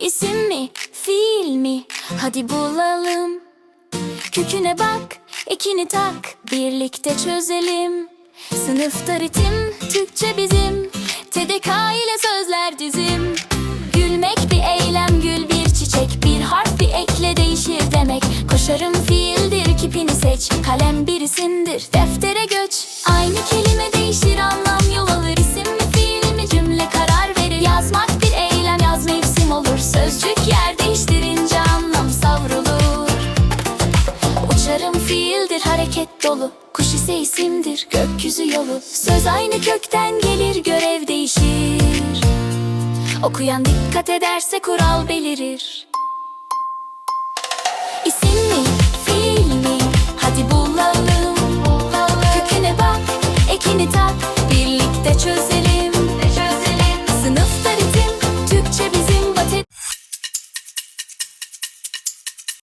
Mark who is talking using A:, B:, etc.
A: İsim mi, fiil mi? Hadi bulalım. Köküne bak, ekini tak, birlikte çözelim. Sınıfta ritim, Türkçe bizim. TDK ile sözler dizim. Gülmek bir eylem, gül bir çiçek. Bir harf bir ekle değişir demek. Koşarım fiildir, kipini seç. Kalem bir isimdir, deftere göç. şekildir hareket dolu Kuş ise isimdir gökyüzü yolu. Söz aynı kökten gelir görev değişir. Okuyan dikkat ederse kural belirir. İsim mi, fiil mi? Hadi bulalım. Köküne bak, ekini tak. Birlikte çözelim. Sınıfta ritim, Türkçe bizim